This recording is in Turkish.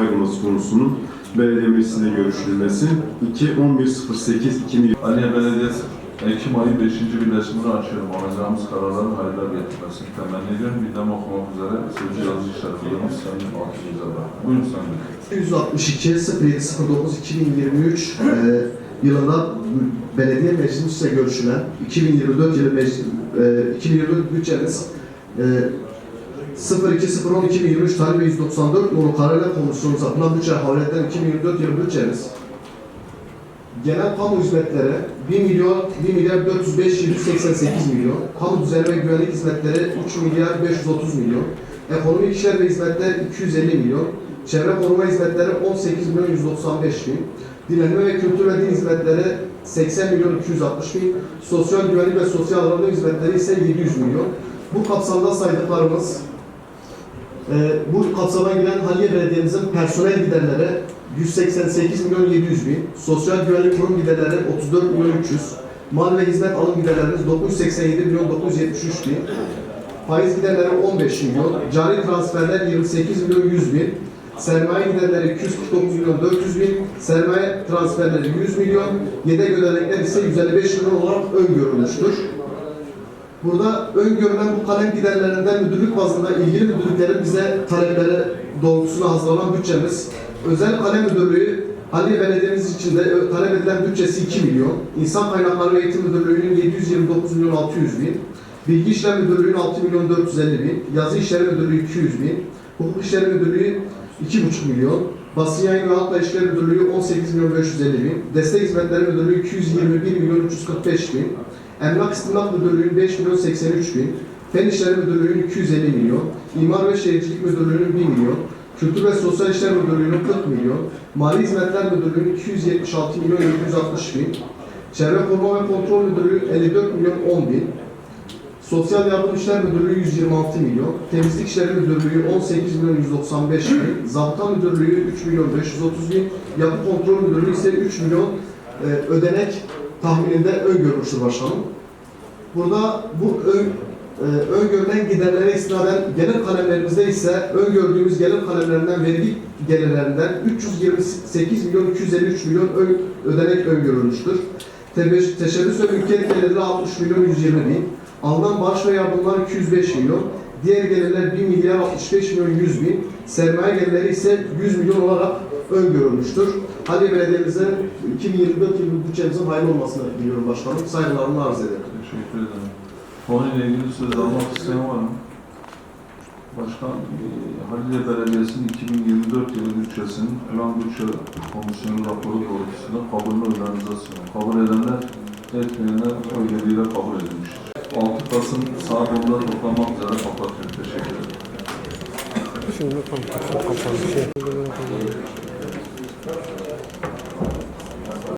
ayrılması konusunun belediye meclisinde görüşülmesi. 2.11.08.2020 Aliye Belediyesi Ekim ayı 5. birleşimini açıyorum. Alacağımız kararların hayırlar getirmesini temenni ediyorum. Bir de okumak üzere Sözcü Yazı İşletmelerimiz Sayın Fatih Yüzer'e. Buyurun Sayın Bey. 162 0709 2023 e, yılında belediye meclisiyle görüşülen 2024 yılı meclis, e, 2024 bütçemiz e, 02.010 2023 tarih ve 194 nolu kararıyla komisyonumuza yapılan bütçe havale edilen 2024 yılı bütçemiz genel kamu hizmetleri 1 milyon 1 milyar 405 788 milyon, kamu düzeni ve güvenlik hizmetleri 3 milyar 530 milyon, ekonomik işler ve hizmetler 250 milyon, çevre koruma hizmetleri 18 milyon 195 bin, dinlenme ve kültür ve din hizmetleri 80 milyon 260 bin, sosyal güvenlik ve sosyal alanı hizmetleri ise 700 milyon. Bu kapsamda saydıklarımız bu kapsama giren Haliye Belediye'mizin personel giderleri 188 milyon 700 bin, sosyal güvenlik kurum giderleri 34 milyon 300, mal ve hizmet alım giderlerimiz 987 milyon 973 bin, faiz giderleri 15 milyon, cari transferler 28 milyon 100 bin, sermaye giderleri 249 milyon 400 bin, sermaye transferleri 100 milyon, yedek ödenekler ise 155 milyon olarak öngörülmüştür. Burada öngörülen bu kalem giderlerinden müdürlük bazında ilgili müdürlüklerin bize talepleri doğrultusunda hazırlanan bütçemiz. Özel kalem müdürlüğü Haliye Belediyemiz için de ö- talep edilen bütçesi 2 milyon. İnsan Kaynakları ve Eğitim Müdürlüğü'nün 729 milyon 600 bin. Bilgi İşlem Müdürlüğü'nün 6 milyon 450 bin. Yazı İşleri Müdürlüğü 200 bin. Hukuk İşleri Müdürlüğü 2,5 milyon. Basın Yayın ve Halkla İşleri Müdürlüğü 18 milyon 550 bin. Destek Hizmetleri Müdürlüğü 221 milyon 345 bin. Emlak İstimlak Müdürlüğü'nün 5 milyon 83 bin, Fen İşleri Müdürlüğü'nün 250 milyon, İmar ve Şehircilik Müdürlüğü'nün 1 milyon, Kültür ve Sosyal İşler Müdürlüğü'nün 40 milyon, Mali Hizmetler Müdürlüğü'nün 276 milyon 760 bin, Çevre Koruma ve Kontrol Müdürlüğü 54 milyon 10 bin, Sosyal Yardım İşler Müdürlüğü 126 milyon, Temizlik İşleri Müdürlüğü 18 milyon 195 bin, Zabıta Müdürlüğü 3 milyon 530 bin, Yapı Kontrol Müdürlüğü ise 3 milyon e, ödenek tahmininde öngörmüştür başkanım. Burada bu ön, e, öngörülen giderlere istinaden gelir kalemlerimizde ise öngördüğümüz gelir kalemlerinden vergi gelirlerinden 328 milyon 253 milyon ön, ödenek öngörülmüştür. Tebeş- Teşebbüs ve mülkiyet gelirleri 60 milyon 120 bin. Alınan bağış ve yardımlar 205 milyon. Diğer gelirler 1 milyar 65 milyon 100 bin. Sermaye gelirleri ise 100 milyon olarak öngörülmüştür. Haliye Belediye'mize 2024 yılı bütçemizin hayırlı olmasını diliyorum başkanım. Saygılarımı arz ederim. Teşekkür ederim. Konuyla ilgili söz almak isteyen var mı? Başkan, e, Halilye Belediyesi'nin 2024 yılı bütçesinin Plan Bütçe Komisyonu raporu doğrultusunda kabulünü sunuyorum. Kabul edenler, etmeyenler oy kabul edilmiştir. 6 Kasım saat 10'da toplanmak üzere kapatıyorum. Teşekkür ederim. Şimdi. Kapalı. Şey.